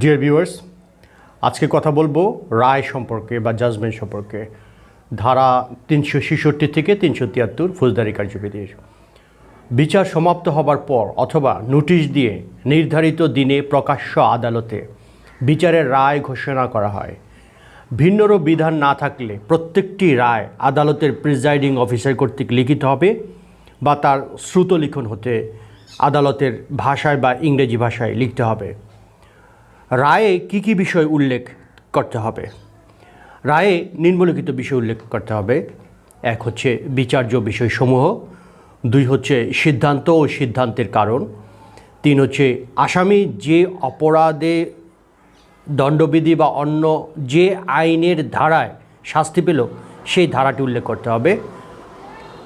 Dear viewers আজকে কথা বলব রায় সম্পর্কে বা জাজমেন্ট সম্পর্কে। ধারা তিনশো ছেষট্টি থেকে তিনশো তিয়াত্তর ফৌজদারি কার্যবিধির বিচার সমাপ্ত হবার পর অথবা নোটিশ দিয়ে নির্ধারিত দিনে প্রকাশ্য আদালতে বিচারের রায় ঘোষণা করা হয়। ভিন্নরও বিধান না থাকলে প্রত্যেকটি রায় আদালতের প্রিজাইডিং অফিসার কর্তৃক লিখিত হবে বা তার শ্রুত লিখন হতে আদালতের ভাষায় বা ইংরেজি ভাষায় লিখতে হবে। রায়ে কি কি বিষয় উল্লেখ করতে হবে? রায়ে নিম্নলিখিত বিষয় উল্লেখ করতে হবে। এক হচ্ছে বিচার্য বিষয়সমূহ, দুই হচ্ছে সিদ্ধান্ত ও সিদ্ধান্তের কারণ, তিন হচ্ছে আসামি যে অপরাধে দণ্ডবিধি বা অন্য যে আইনের ধারায় শাস্তি পেল, সেই ধারাটি উল্লেখ করতে হবে।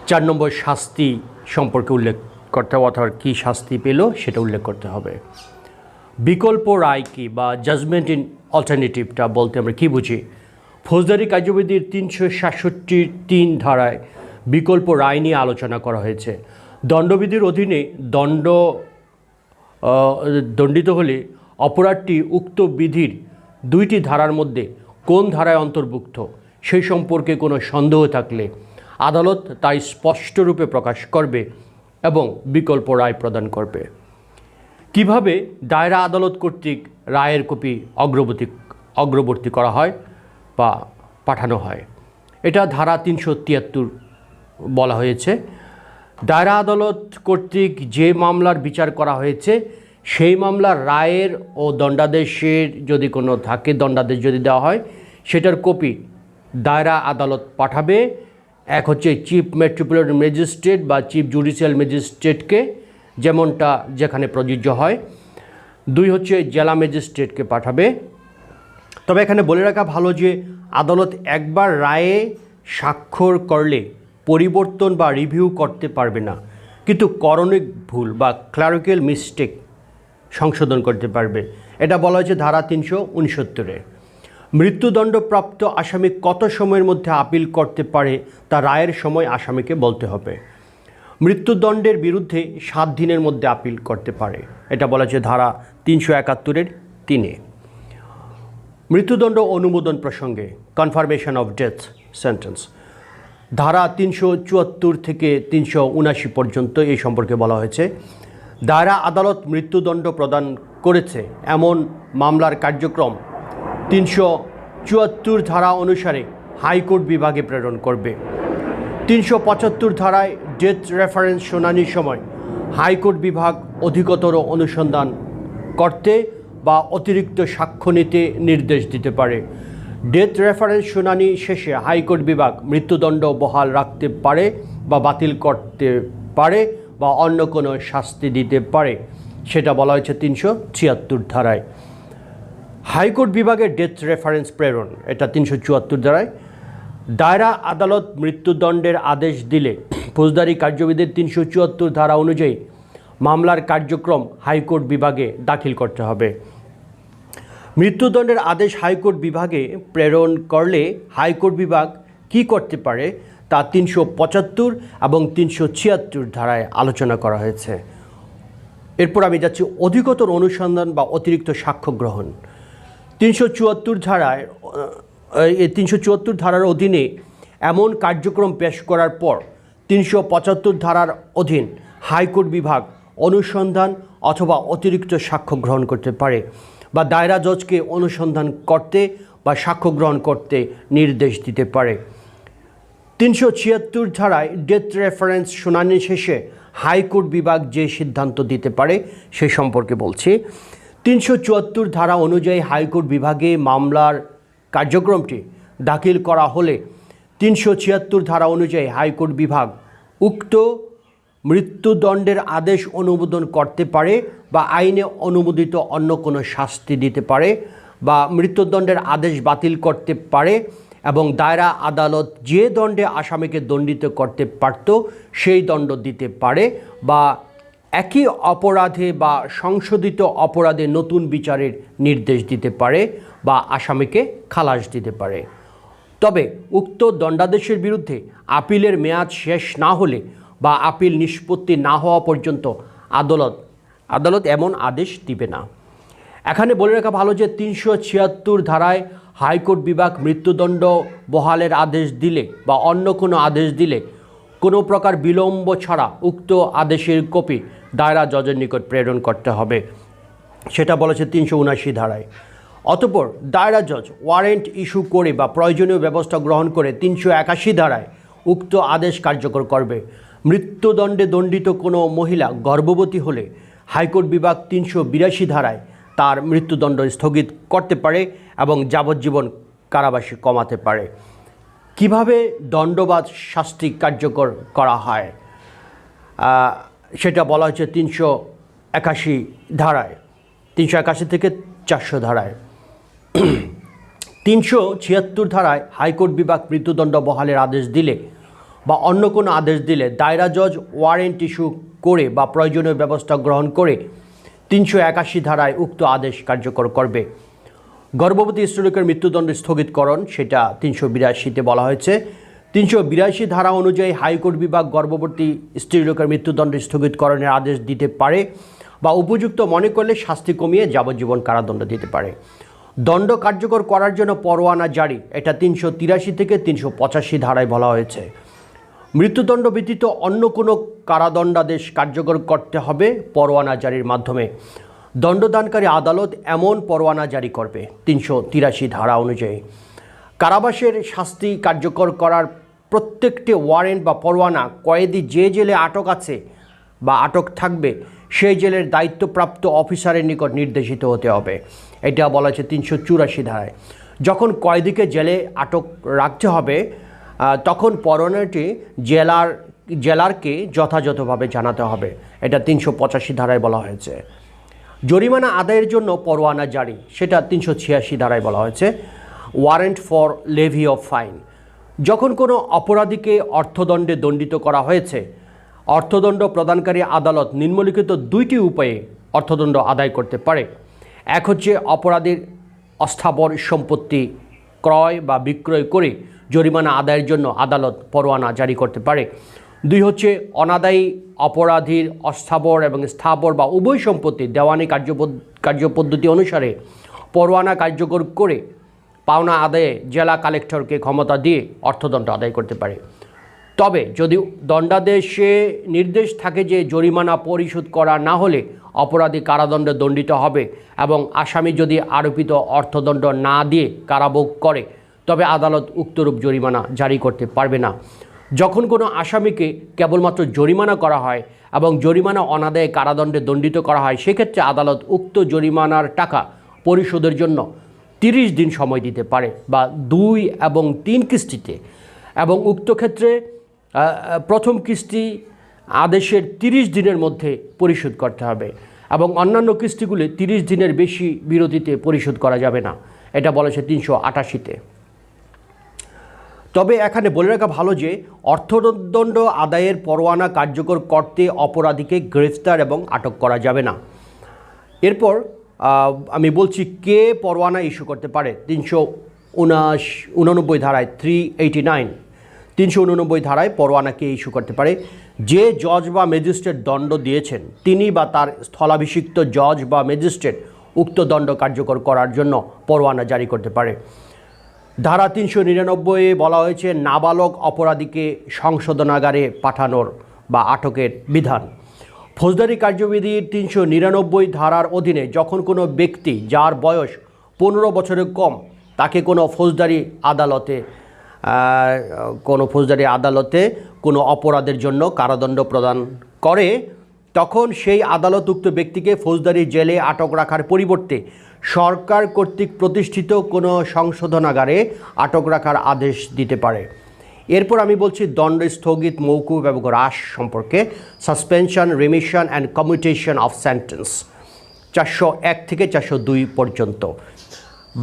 চার নম্বর শাস্তি সম্পর্কে উল্লেখ করতে হবে, অথবা কী শাস্তি পেল, সেটা উল্লেখ করতে হবে। বিকল্প রায় কি বা জাজমেন্ট ইন অল্টারনেটিভটা বলতে আমরা কী বুঝি? ফৌজদারি কার্যবিধির তিনশো সাতষট্টির তিন ধারায় বিকল্প রায় নিয়ে আলোচনা করা হয়েছে। দণ্ডবিধির অধীনে দণ্ড দণ্ডিত হলে অপরাধটি উক্ত বিধির দুইটি ধারার মধ্যে কোন ধারায় অন্তর্ভুক্ত সেই সম্পর্কে কোনো সন্দেহ থাকলে আদালত তাই স্পষ্টরূপে প্রকাশ করবে এবং বিকল্প রায় প্রদান করবে। কীভাবে দায়রা আদালত কর্তৃক রায়ের কপি অগ্রবর্তী অগ্রবর্তী করা হয় বা পাঠানো হয়? এটা ধারা তিনশো তিয়াত্তর বলা হয়েছে। দায়রা আদালত কর্তৃক যে মামলার বিচার করা হয়েছে, সেই মামলার রায়ের ও দণ্ডাদেশের যদি কোনো থাকে, দণ্ডাদেশ যদি দেওয়া হয়, সেটার কপি দায়রা আদালত পাঠাবে। এক হচ্ছে চিফ মেট্রোপলিটন ম্যাজিস্ট্রেট বা চিফ জুডিশিয়াল ম্যাজিস্ট্রেটকে যেমনটা যেখানে প্রযোজ্য হয়। দুই হচ্ছে জেলা ম্যাজিস্ট্রেটকে পাঠাবে। তবে এখানে বলে রাখা ভালো যে আদালত একবার রায়ে স্বাক্ষর করলে পরিবর্তন বা রিভিউ করতে পারবে না। কিন্তু করণিক ভুল বা ক্লারিক্যাল মিস্টেক সংশোধন করতে পারবে। এটা বলা হয়েছে ধারা তিনশো উনসত্তরে। মৃত্যুদণ্ডপ্রাপ্ত আসামি কত সময়ের মধ্যে আপিল করতে পারে তা রায়ের সময় আসামিকে বলতে হবে। মৃত্যুদণ্ডের বিরুদ্ধে সাত দিনের মধ্যে আপিল করতে পারে। এটা বলা হয়েছে ধারা তিনশো একাত্তরের তিনে। মৃত্যুদণ্ড অনুমোদন প্রসঙ্গে কনফার্মেশন অফ ডেথ সেন্টেন্স। ধারা তিনশো চুয়াত্তর থেকে তিনশো উনাশি পর্যন্ত এই সম্পর্কে বলা হয়েছে, দায়রা আদালত মৃত্যুদণ্ড প্রদান করেছে এমন মামলার কার্যক্রম তিনশো চুয়াত্তর ধারা অনুসারে হাইকোর্ট বিভাগে প্রেরণ করবে। তিনশো পঁচাত্তর ধারায় ডেথ রেফারেন্স শুনানির সময় হাইকোর্ট বিভাগ অধিকতর অনুসন্ধান করতে বা অতিরিক্ত সাক্ষ্য নিতে নির্দেশ দিতে পারে। ডেথ রেফারেন্স শুনানি শেষে হাইকোর্ট বিভাগ মৃত্যুদণ্ড বহাল রাখতে পারে বা বাতিল করতে পারে বা অন্য কোনো শাস্তি দিতে পারে, সেটা বলা হয়েছে তিনশো ছিয়াত্তর ধারায়। হাইকোর্ট বিভাগের ডেথ রেফারেন্স প্রেরণ, এটা তিনশো চুয়াত্তর ধারায়। দায়রা আদালত মৃত্যুদণ্ডের আদেশ দিলে ফৌজদারি কার্যবিধির তিনশো চুয়াত্তর ধারা অনুযায়ী মামলার কার্যক্রম হাইকোর্ট বিভাগে দাখিল করতে হবে। মৃত্যুদণ্ডের আদেশ হাইকোর্ট বিভাগে প্রেরণ করলে হাইকোর্ট বিভাগ কি করতে পারে তা তিনশো পঁচাত্তর এবং তিনশো ছিয়াত্তর ধারায় আলোচনা করা হয়েছে। এরপর আমি যাচ্ছি অধিকতর অনুসন্ধান বা অতিরিক্ত সাক্ষ্য গ্রহণ। তিনশো চুয়াত্তর ধারায় তিনশো চুয়াত্তর ধারার অধীনে এমন কার্যক্রম পেশ করার পর তিনশো পঁচাত্তর ধারার অধীন হাইকোর্ট বিভাগ অনুসন্ধান অথবা অতিরিক্ত সাক্ষ্য গ্রহণ করতে পারে বা দায়রা জজকে অনুসন্ধান করতে বা সাক্ষ্য গ্রহণ করতে নির্দেশ দিতে পারে। তিনশো ছিয়াত্তর ধারায় ডেথ রেফারেন্স শুনানি শেষে হাইকোর্ট বিভাগ যে সিদ্ধান্ত দিতে পারে সে সম্পর্কে বলছি। তিনশো চুয়াত্তর ধারা অনুযায়ী হাইকোর্ট বিভাগে মামলার কার্যক্রমটি দাখিল করা হলে তিনশো ছিয়াত্তর ধারা অনুযায়ী হাইকোর্ট বিভাগ উক্ত মৃত্যুদণ্ডের আদেশ অনুমোদন করতে পারে বা আইনে অনুমোদিত অন্য কোনো শাস্তি দিতে পারে বা মৃত্যুদণ্ডের আদেশ বাতিল করতে পারে এবং দায়রা আদালত যে দণ্ডে আসামিকে দণ্ডিত করতে পারত সেই দণ্ড দিতে পারে বা একই অপরাধে বা সংশোধিত অপরাধে নতুন বিচারের নির্দেশ দিতে পারে বা আসামিকে খালাস দিতে পারে। তবে উক্ত দণ্ডাদেশের বিরুদ্ধে আপিলের মেয়াদ শেষ না হলে বা আপিল নিষ্পত্তি না হওয়া পর্যন্ত আদালত আদালত এমন আদেশ দিবে না। এখানে বলে রাখা ভালো যে তিনশো ছিয়াত্তর ধারায় হাইকোর্ট বিভাগ মৃত্যুদণ্ড বহালের আদেশ দিলে বা অন্য কোনো আদেশ দিলে কোনো প্রকার বিলম্ব ছাড়া উক্ত আদেশের কপি দায়রা জজের নিকট প্রেরণ করতে হবে। সেটা বলেছে তিনশো ধারায়। অতপর দায়রা জজ ওয়ারেন্ট ইস্যু করে বা প্রয়োজনীয় ব্যবস্থা গ্রহণ করে তিনশো একাশি ধারায় উক্ত আদেশ কার্যকর করবে। মৃত্যুদণ্ডে দণ্ডিত কোনো মহিলা গর্ভবতী হলে হাইকোর্ট বিভাগ তিনশো বিরাশি ধারায় তার মৃত্যুদণ্ড স্থগিত করতে পারে এবং যাবজ্জীবন কারাবাসী কমাতে পারে। কীভাবে দণ্ডবাদ শাস্তি কার্যকর করা হয়? সেটা বলা হচ্ছে তিনশো একাশি ধারায়। তিনশো একাশি থেকে চারশো ধারায়। তিনশো ছিয়াত্তর ধারায় হাইকোর্ট বিভাগ মৃত্যুদণ্ড বহালের আদেশ দিলে বা অন্য কোনো আদেশ দিলে দায়রা জজ ওয়ারেন্ট ইস্যু করে বা প্রয়োজনীয় ব্যবস্থা গ্রহণ করে তিনশো একাশি ধারায় উক্ত আদেশ কার্যকর করবে। গর্ভবতী স্ত্রীলোকের মৃত্যুদণ্ড স্থগিতকরণ, সেটা তিনশো বিরাশিতে বলা হয়েছে। তিনশো বিরাশি ধারা অনুযায়ী হাইকোর্ট বিভাগ গর্ভবতী স্ত্রীলোকের মৃত্যুদণ্ড স্থগিতকরণের আদেশ দিতে পারে বা উপযুক্ত মনে করলে শাস্তি কমিয়ে যাবজ্জীবন কারাদণ্ড দিতে পারে। দণ্ড কার্যকর করার জন্য পরোয়ানা জারি। এটা তিনশো তিরাশি থেকে তিনশো পঁচাশি ধারায় বলা হয়েছে। মৃত্যুদণ্ড ব্যতীত অন্য কোনো কারাদণ্ডাদেশ কার্যকর করতে হবে পরোয়ানা জারির মাধ্যমে। দণ্ডদানকারী আদালত এমন পরোয়ানা জারি করবে, তিনশো তিরাশি ধারা অনুযায়ী। কারাবাসের শাস্তি কার্যকর করার প্রত্যেকটি ওয়ারেন্ট বা পরোয়ানা কয়েদি যে জেলে আটক আছে বা আটক থাকবে সেই জেলের দায়িত্বপ্রাপ্ত অফিসারের নিকট নির্দেশিত হতে হবে। এটা বলা হচ্ছে তিনশো চুরাশি ধারায়। যখন কয়েদিকে জেলে আটক রাখতে হবে তখন পরোয়ানাটি জেলার, জেলারকে যথাযথভাবে জানাতে হবে। এটা তিনশো পঁচাশি ধারায় বলা হয়েছে। জরিমানা আদায়ের জন্য পরোয়ানা জারি, সেটা তিনশো ছিয়াশি ধারায় বলা হয়েছে। Warrant for levy of fine. যখন কোনো অপরাধীকে অর্থদণ্ডে দণ্ডিত করা হয়েছে অর্থদণ্ড প্রদানকারী আদালত নিম্নলিখিত দুইটি উপায়ে অর্থদণ্ড আদায় করতে পারে। এক হচ্ছে অপরাধীর অস্থাবর সম্পত্তি ক্রয় বা বিক্রয় করে জরিমানা আদায়ের জন্য আদালত পরোয়ানা জারি করতে পারে। দুই হচ্ছে অনাদায়ী অপরাধীর অস্থাবর এবং স্থাবর বা উভয় সম্পত্তি দেওয়ানি কার্যপদ কার্যপদ্ধতি অনুসারে পরোয়ানা কার্যকর করে পাওনা আদায়ে জেলা কালেক্টরকে ক্ষমতা দিয়ে অর্থদণ্ড আদায় করতে পারে। তবে যদি দণ্ডাদেশে নির্দেশ থাকে যে জরিমানা পরিশোধ করা না হলে অপরাধী কারাদণ্ডে দণ্ডিত হবে এবং আসামি যদি আরোপিত অর্থদণ্ড না দিয়ে কারাভোগ করে, তবে আদালত উক্তরূপ জরিমানা জারি করতে পারবে না। যখন কোনো আসামিকে কেবলমাত্র জরিমানা করা হয় এবং জরিমানা অনাদায়ে কারাদণ্ডে দণ্ডিত করা হয়, সেক্ষেত্রে আদালত উক্ত জরিমানার টাকা পরিশোধের জন্য তিরিশ দিন সময় দিতে পারে বা দুই এবং তিন কিস্তিতে। এবং উক্ত ক্ষেত্রে প্রথম কিস্তি আদেশের তিরিশ দিনের মধ্যে পরিশোধ করতে হবে এবং অন্যান্য কিস্তিগুলি তিরিশ দিনের বেশি বিরতিতে পরিশোধ করা যাবে না। এটা বলেছে তিনশো আটাশিতে। তবে এখানে বলে রাখা ভালো যে, অর্থদণ্ড আদায়ের পরোয়ানা কার্যকর করতে অপরাধীকে গ্রেফতার এবং আটক করা যাবে না। এরপর আমি বলছি কে পরোয়ানা ইস্যু করতে পারে? তিনশো উনাশ, উননব্বই ধারায় থ্রি এইটি নাইন তিনশো উননব্বই ধারায় পরোয়ানাকে ইস্যু করতে পারে? যে জজ বা ম্যাজিস্ট্রেট দণ্ড দিয়েছেন, তিনি বা তার স্থলাভিষিক্ত জজ বা ম্যাজিস্ট্রেট উক্ত দণ্ড কার্যকর করার জন্য পরোয়ানা জারি করতে পারে। ধারা তিনশো নিরানব্বই বলা হয়েছে, নাবালক অপরাধীকে সংশোধনাগারে পাঠানোর বা আটকের বিধান। ফৌজদারি কার্যবিধির তিনশো নিরানব্বই ধারার অধীনে যখন কোনো ব্যক্তি যার বয়স পনেরো বছরের কম, তাকে কোনো ফৌজদারি আদালতে কোনো ফৌজদারি আদালতে কোনো অপরাধের জন্য কারাদণ্ড প্রদান করে, তখন সেই আদালত উক্ত ব্যক্তিকে ফৌজদারি জেলে আটক রাখার পরিবর্তে সরকার কর্তৃক প্রতিষ্ঠিত কোনো সংশোধনাগারে আটক রাখার আদেশ দিতে পারে। এরপর আমি বলছি দণ্ড স্থগিত মৌকুব এবং হ্রাস সম্পর্কে, suspension, remission and commutation of sentence, চারশো এক থেকে চারশো দুই পর্যন্ত।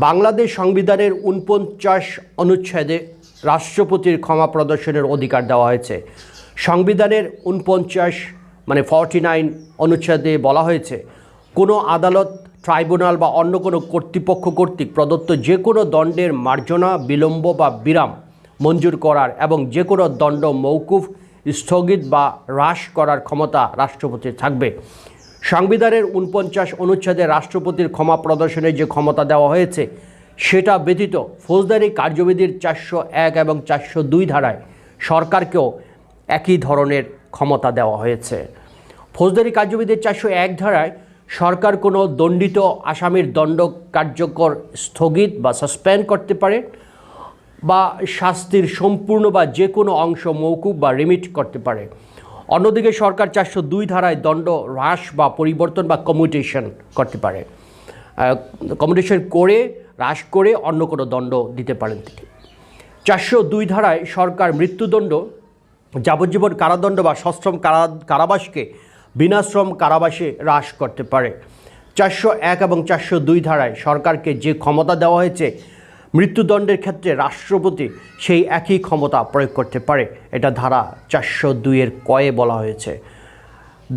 বাংলাদেশ সংবিধানের উনপঞ্চাশ অনুচ্ছেদে রাষ্ট্রপতির ক্ষমা প্রদর্শনের অধিকার দেওয়া হয়েছে। সংবিধানের উনপঞ্চাশ মানে ফর্টি নাইন অনুচ্ছেদে বলা হয়েছে, কোনো আদালত, ট্রাইব্যুনাল বা অন্য কোনো কর্তৃপক্ষ কর্তৃক প্রদত্ত যে কোনো দণ্ডের মার্জনা, বিলম্ব বা বিরাম মঞ্জুর করার এবং যে কোনো দণ্ড মৌকুফ স্থগিত বা হ্রাস করার ক্ষমতা রাষ্ট্রপতির থাকবে। সংবিধানের উনপঞ্চাশ অনুচ্ছেদে রাষ্ট্রপতির ক্ষমা প্রদর্শনের যে ক্ষমতা দেওয়া হয়েছে সেটা ব্যতীত ফৌজদারি কার্যবিধির চারশো এক এবং চারশো দুই ধারায় সরকারকেও একই ধরনের ক্ষমতা দেওয়া হয়েছে। ফৌজদারি কার্যবিধির চারশো এক ধারায় সরকার কোনো দণ্ডিত আসামির দণ্ড কার্যকর স্থগিত বা সাসপেন্ড করতে পারে বা শাস্তির সম্পূর্ণ বা যে কোনো অংশ মৌকুব বা রিমিট করতে পারে। অন্যদিকে সরকার চারশো দুই ধারায় দণ্ড হ্রাস বা পরিবর্তন বা কমিউটেশন করতে পারে। কমিউটেশন করে হ্রাস করে অন্য কোনো দণ্ড দিতে পারেন তিনি। চারশো দুই ধারায় সরকার মৃত্যুদণ্ড, যাবজ্জীবন কারাদণ্ড বা সশ্রম কারা, কারাবাসকে বিনাশ্রম কারাবাসে হ্রাস করতে পারে। চারশো এক এবং চারশো দুই ধারায় সরকারকে যে ক্ষমতা দেওয়া হয়েছে, মৃত্যুদণ্ডের ক্ষেত্রে রাষ্ট্রপতি সেই একই ক্ষমতা প্রয়োগ করতে পারে। এটা ধারা চারশো দুইয়ের কয়ে বলা হয়েছে।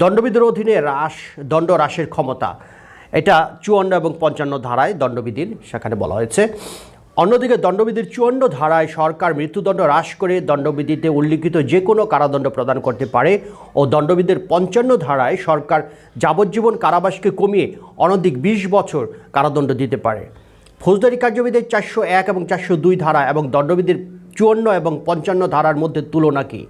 দণ্ডবিধির অধীনে হ্রাস, দণ্ড হ্রাসের ক্ষমতা এটা চুয়ান্ন এবং পঞ্চান্ন ধারায় দণ্ডবিধির সেখানে বলা হয়েছে। অন্যদিকে দণ্ডবিধির চুয়ান্ন ধারায় সরকার মৃত্যুদণ্ড হ্রাস করে দণ্ডবিধিতে উল্লিখিত যে কোনো কারাদণ্ড প্রদান করতে পারে ও দণ্ডবিধির পঞ্চান্ন ধারায় সরকার যাবজ্জীবন কারাবাসকে কমিয়ে অনধিক বিশ বছর কারাদণ্ড দিতে পারে। ফৌজদারি কার্যবিধির চারশো এক এবং চারশো দুই ধারা এবং দণ্ডবিধির চুয়ান্ন এবং পঞ্চান্ন ধারার মধ্যে তুলনা কী?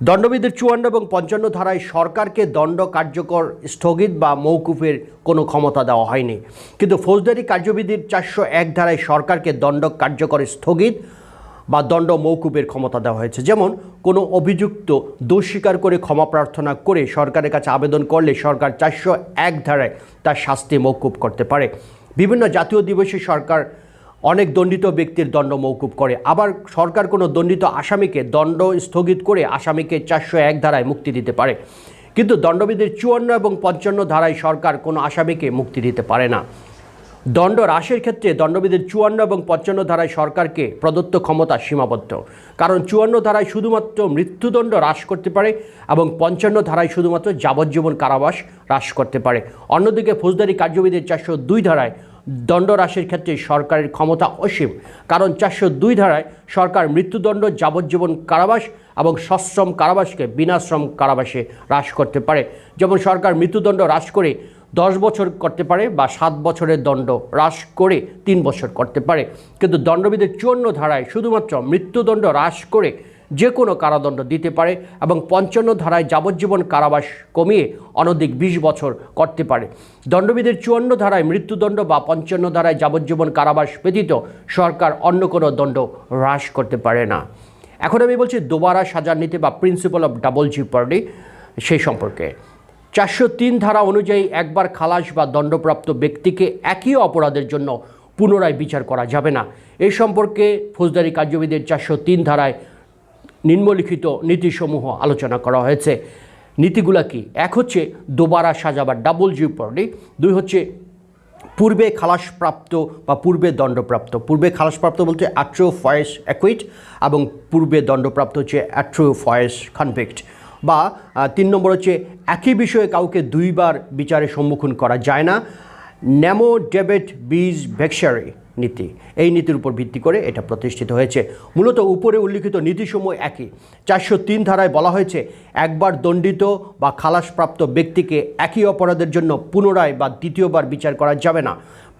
দণ্ডবিধির চুয়ান্ন এবং পঞ্চান্ন ধারায় সরকারকে দণ্ড কার্যকর স্থগিত বা মৌকুফের কোনো ক্ষমতা দেওয়া হয়নি। কিন্তু ফৌজদারি কার্যবিধির চারশো এক ধারায় সরকারকে দণ্ড কার্যকর স্থগিত বা দণ্ড মৌকুবের ক্ষমতা দেওয়া হয়েছে। যেমন, কোনো অভিযুক্ত দোষ স্বীকার করে ক্ষমা প্রার্থনা করে সরকারের কাছে আবেদন করলে সরকার চারশো এক ধারায় তার শাস্তি মৌকুব করতে পারে। বিভিন্ন জাতীয় দিবসে সরকার অনেক দণ্ডিত ব্যক্তির দণ্ড মৌকুব করে। আবার সরকার কোনো দণ্ডিত আসামিকে দণ্ড স্থগিত করে আসামিকে চারশো এক ধারায় মুক্তি দিতে পারে। কিন্তু দণ্ডবিধির চুয়ান্ন এবং পঞ্চান্ন ধারায় সরকার কোনো আসামিকে মুক্তি দিতে পারে না। দণ্ড হ্রাসের ক্ষেত্রে দণ্ডবিধির চুয়ান্ন এবং পঞ্চান্ন ধারায় সরকারকে প্রদত্ত ক্ষমতা সীমাবদ্ধ। কারণ চুয়ান্ন ধারায় শুধুমাত্র মৃত্যুদণ্ড হ্রাস করতে পারে এবং পঞ্চান্ন ধারায় শুধুমাত্র যাবজ্জীবন কারাবাস হ্রাস করতে পারে। অন্যদিকে ফৌজদারি কার্যবিধির চারশো দুই ধারায় দণ্ড হ্রাসের ক্ষেত্রে সরকারের ক্ষমতা অসীম। কারণ চারশো দুই ধারায় সরকার মৃত্যুদণ্ড, যাবজ্জীবন কারাবাস এবং সশ্রম কারাবাসকে বিনাশ্রম কারাবাসে হ্রাস করতে পারে। যেমন সরকার মৃত্যুদণ্ড হ্রাস করে দশ বছর করতে পারে বা সাত বছরের দণ্ড হ্রাস করে তিন বছর করতে পারে। কিন্তু দণ্ডবিধের চুয়ান্ন ধারায় শুধুমাত্র মৃত্যুদণ্ড হ্রাস করে যে কোনো কারাদণ্ড দিতে পারে এবং পঞ্চান্ন ধারায় যাবজ্জীবন কারাবাস কমিয়ে অনধিক বিশ বছর করতে পারে। দণ্ডবিধির চুয়ান্ন ধারায় মৃত্যুদণ্ড বা পঞ্চান্ন ধারায় যাবজ্জীবন কারাবাস ব্যতীত সরকার অন্য কোনো দণ্ড হ্রাস করতে পারে না। এখন আমি বলছি দোবারা সাজার নিতে বা প্রিন্সিপাল অফ ডাবল জিপার্ডি সেই সম্পর্কে। চারশো তিন ধারা অনুযায়ী একবার খালাস বা দণ্ডপ্রাপ্ত ব্যক্তিকে একই অপরাধের জন্য পুনরায় বিচার করা যাবে না। এই সম্পর্কে ফৌজদারি কার্যবিধির চারশো তিন ধারায় নিম্নলিখিত নীতিসমূহ আলোচনা করা হয়েছে। নীতিগুলা কি? এক হচ্ছে দোবারা সাজা বা ডাবল জিউপার্ডি দুই হচ্ছে পূর্বে খালাসপ্রাপ্ত বা পূর্বে দণ্ডপ্রাপ্ত। পূর্বে খালাসপ্রাপ্ত বলতে অ্যাট্রো ফয়েস অ্যাকুইট এবং পূর্বে দণ্ডপ্রাপ্ত হচ্ছে অ্যাট্রো ফয়েস কনভিক্ট। বা তিন নম্বর হচ্ছে একই বিষয়ে কাউকে দুইবার বিচারে সম্মুখীন করা যায় না। ন্যামো ডেবেট বিজ ভেক্সারি। নীতি। এই নীতির উপর ভিত্তি করে এটা প্রতিষ্ঠিত হয়েছে। মূলত উপরে উল্লিখিত নীতিসমূহ একই। চারশো তিন ধারায় বলা হয়েছে, একবার দণ্ডিত বা খালাসপ্রাপ্ত ব্যক্তিকে একই অপরাধের জন্য পুনরায় বা দ্বিতীয়বার বিচার করা যাবে না।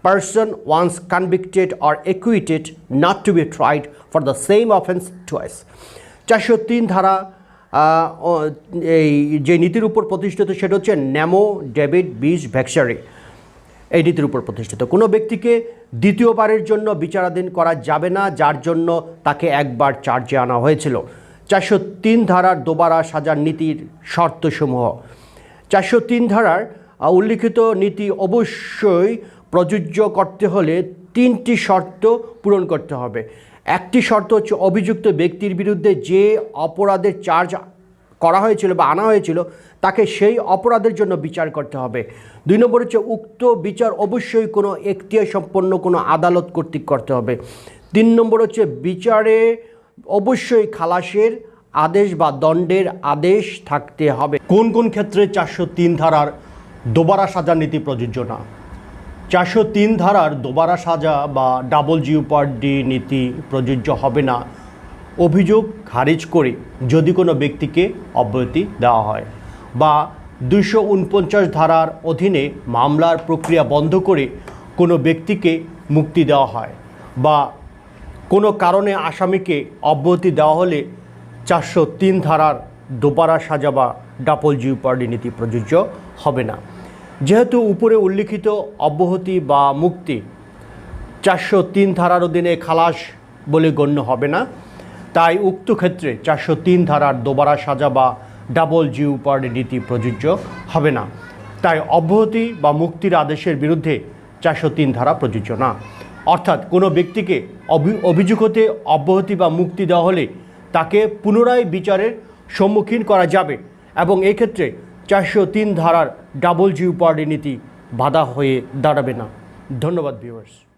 Person once convicted or acquitted not to be tried for the same offence twice চারশো তিন ধারা এই যে নীতির উপর প্রতিষ্ঠিত সেটা হচ্ছে ন্যামো ডেভিড বিজ ভ্যাক্সারি। এই নীতির উপর প্রতিষ্ঠিত। কোনো ব্যক্তিকে দ্বিতীয়বারের জন্য বিচারাধীন করা যাবে না, যার জন্য তাকে একবার চার্জে আনা হয়েছিল। চারশো তিন ধারার দোবারা সাজার নীতির শর্তসমূহ। চারশো তিন ধারার উল্লিখিত নীতি অবশ্যই প্রযোজ্য করতে হলে তিনটি শর্ত পূরণ করতে হবে। একটি শর্ত হচ্ছে অভিযুক্ত ব্যক্তির বিরুদ্ধে যে অপরাধের চার্জ করা হয়েছিল বা আনা হয়েছিল, তাকে সেই অপরাধের জন্য বিচার করতে হবে। দুই নম্বর হচ্ছে উক্ত বিচার অবশ্যই কোনো এখতিয়ার সম্পন্ন, কোনো আদালত কর্তৃক করতে হবে। তিন নম্বর হচ্ছে বিচারে অবশ্যই খালাসের আদেশ বা দণ্ডের আদেশ থাকতে হবে। কোন কোন ক্ষেত্রে চারশো তিন ধারার দোবারা সাজা নীতি প্রযোজ্য না? চারশো তিন ধারার দোবারা সাজা বা ডাবল জিউপার্ডি নীতি প্রযোজ্য হবে না। অভিযোগ খারিজ করে যদি কোনো ব্যক্তিকে অব্যাহতি দেওয়া হয় বা দুইশো উনপঞ্চাশ ধারার অধীনে মামলার প্রক্রিয়া বন্ধ করে কোনো ব্যক্তিকে মুক্তি দেওয়া হয় বা কোনো কারণে আসামিকে অব্যাহতি দেওয়া হলে চারশো তিন ধারার দোপারা সাজা বা ডাপল জিউপার্ডি নীতি প্রযোজ্য হবে না। যেহেতু উপরে উল্লিখিত অব্যাহতি বা মুক্তি চারশো তিন ধারার অধীনে খালাস বলে গণ্য হবে না তাই উক্ত ক্ষেত্রে চারশো তিন ধারার দোবারা সাজা বা ডাবল জিউপার্ডি নীতি প্রযোজ্য হবে না। তাই অব্যাহতি বা মুক্তির আদেশের বিরুদ্ধে চারশো তিন ধারা প্রযোজ্য না। অর্থাৎ কোনো ব্যক্তিকে অভি- অভিযোগ হতে অব্যাহতি বা মুক্তি দেওয়া হলে তাকে পুনরায় বিচারের সম্মুখীন করা যাবে এবং এক্ষেত্রে চারশো তিন ধারার ডাবল জিউপার্ডি নীতি বাধা হয়ে দাঁড়াবে না। ধন্যবাদ ভিউয়ার্স